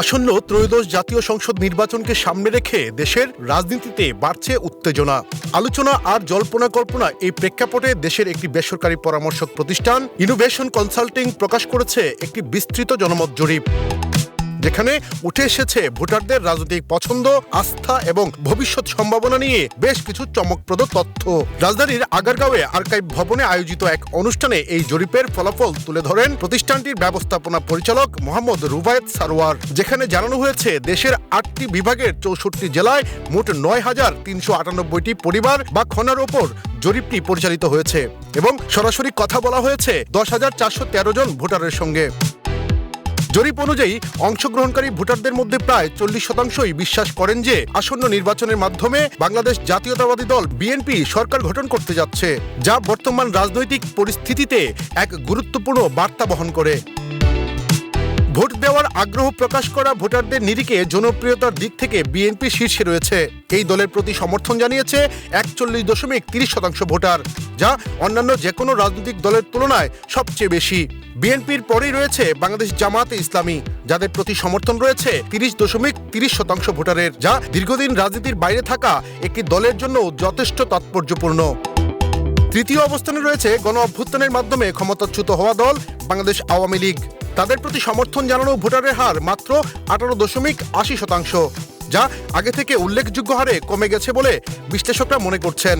আসন্ন ত্রয়োদশ জাতীয় সংসদ নির্বাচনকে সামনে রেখে দেশের রাজনীতিতে বাড়ছে উত্তেজনা। আলোচনা আর জল্পনা কল্পনা এই প্রেক্ষাপটে দেশের একটি বেসরকারি পরামর্শক প্রতিষ্ঠান ইনোভেশন কনসাল্টিং প্রকাশ করেছে একটি বিস্তৃত জনমত জরিপ। যেখানে উঠে এসেছে ভোটারদের রাজনৈতিক পছন্দ, আস্থা এবং ভবিষ্যৎ সম্ভাবনা নিয়ে বেশ কিছু চমকপ্রদ তথ্য। রাজধানীর আগারগাঁওয়ে আর্কাইভ ভবনে আয়োজিত এক অনুষ্ঠানে এই জরিপের ফলাফল তুলে ধরেন প্রতিষ্ঠানটির ব্যবস্থাপনা পরিচালক মোহাম্মদ রুবায়েত সারোয়ার, যেখানে জানানো হয়েছে দেশের আটটি বিভাগের চৌষট্টি জেলায় মোট নয় হাজার তিনশো আটানব্বইটি পরিবার বা খনার ওপর জরিপটি পরিচালিত হয়েছে এবং সরাসরি কথা বলা হয়েছে দশ হাজার চারশো তেরো জন ভোটারের সঙ্গে। জরিপ অনুযায়ী অংশগ্রহণকারী ভোটারদের মধ্যে প্রায় চল্লিশ শতাংশই বিশ্বাস করেন যে আসন্ন নির্বাচনের মাধ্যমে বাংলাদেশ জাতীয়তাবাদী দল বিএনপি সরকার গঠন করতে যাচ্ছে, যা বর্তমান রাজনৈতিক পরিস্থিতিতে এক গুরুত্বপূর্ণ বার্তা বহন করে। ভোট দেওয়ার আগ্রহ প্রকাশ করা ভোটারদের নিরিখে জনপ্রিয়তার দিক থেকে বিএনপি শীর্ষে রয়েছে। এই দলের প্রতি সমর্থন জানিয়েছে একচল্লিশ দশমিক তিরিশ শতাংশ ভোটার, যা অন্যান্য যে কোনো রাজনৈতিক দলের তুলনায় সবচেয়ে বেশি। বিএনপির পরেই রয়েছে বাংলাদেশ জামাতে ইসলামী, যাদের প্রতি সমর্থন রয়েছে তিরিশ দশমিক তিরিশ শতাংশ ভোটারের, যা দীর্ঘদিন রাজনীতির বাইরে থাকা একটি দলের জন্য যথেষ্ট তাৎপর্যপূর্ণ। তৃতীয় অবস্থানে রয়েছে গণ অভ্যুত্থানের মাধ্যমে ক্ষমতাচ্যুত হওয়া দল বাংলাদেশ আওয়ামী লীগ। তাদের প্রতি সমর্থন জানানো ভোটারের হার মাত্র আঠারো দশমিক আশি শতাংশ, যা আগে থেকে উল্লেখযোগ্য হারে কমে গেছে বলে বিশ্লেষকরা মনে করছেন।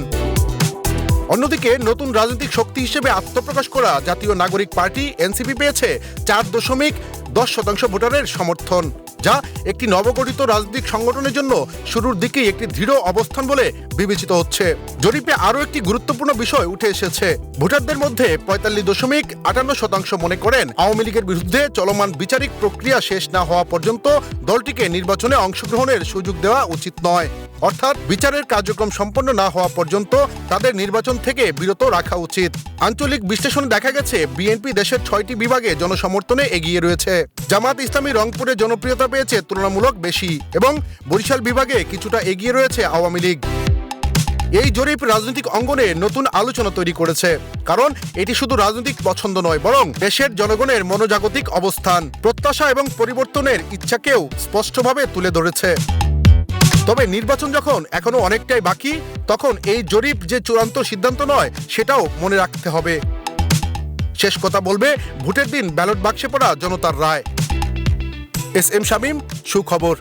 অন্যদিকে নতুন রাজনৈতিক শক্তি হিসেবে আত্মপ্রকাশ করা জাতীয় নাগরিক পার্টি এনসিপি পেয়েছে চার দশমিক দশ শতাংশ ভোটারের সমর্থন, যা একটি নবগঠিত রাজনৈতিক সংগঠনের জন্য শুরুর দিকেই একটি দৃঢ় অবস্থান বলে বিবেচিত হচ্ছে। জরিপে আরও একটি গুরুত্বপূর্ণ বিষয় উঠে এসেছে। ভোটারদের মধ্যে পঁয়তাল্লিশ দশমিক আটান্ন শতাংশ মনে করেন, আওয়ামী লীগের বিরুদ্ধে চলমান বিচারিক প্রক্রিয়া শেষ না হওয়া পর্যন্ত দলটিকে নির্বাচনে অংশগ্রহণের সুযোগ দেওয়া উচিত নয়। অর্থাৎ বিচারের কার্যক্রম সম্পন্ন না হওয়া পর্যন্ত তাদের নির্বাচন থেকে বিরত রাখা উচিত। আঞ্চলিক বিশ্লেষণে দেখা গেছে, বিএনপি দেশের ছয়টি বিভাগে জনসমর্থনে এগিয়ে রয়েছে। জামাত ইসলামী রংপুরে জনপ্রিয়তা পেয়েছে তুলনামূলক বেশি এবং বরিশাল বিভাগে কিছুটা এগিয়ে রয়েছে আওয়ামী লীগ। এই জরিপ রাজনৈতিক অঙ্গনে নতুন আলোচনা তৈরি করেছে, কারণ এটি শুধু রাজনৈতিক পছন্দ নয়, বরং দেশের জনগণের মনোজাগতিক অবস্থান, প্রত্যাশা এবং পরিবর্তনের ইচ্ছাকেও স্পষ্টভাবে তুলে ধরেছে। তবে নির্বাচন যখন এখনও অনেকটাই বাকি, তখন এই জরিপ যে চূড়ান্ত সিদ্ধান্ত নয়, সেটাও মনে রাখতে হবে। শেষ কথা বলবে, ভোটের দিন ব্যালট বাক্সে পড়া জনতার রায়। এস এম শামীম, সুখবর।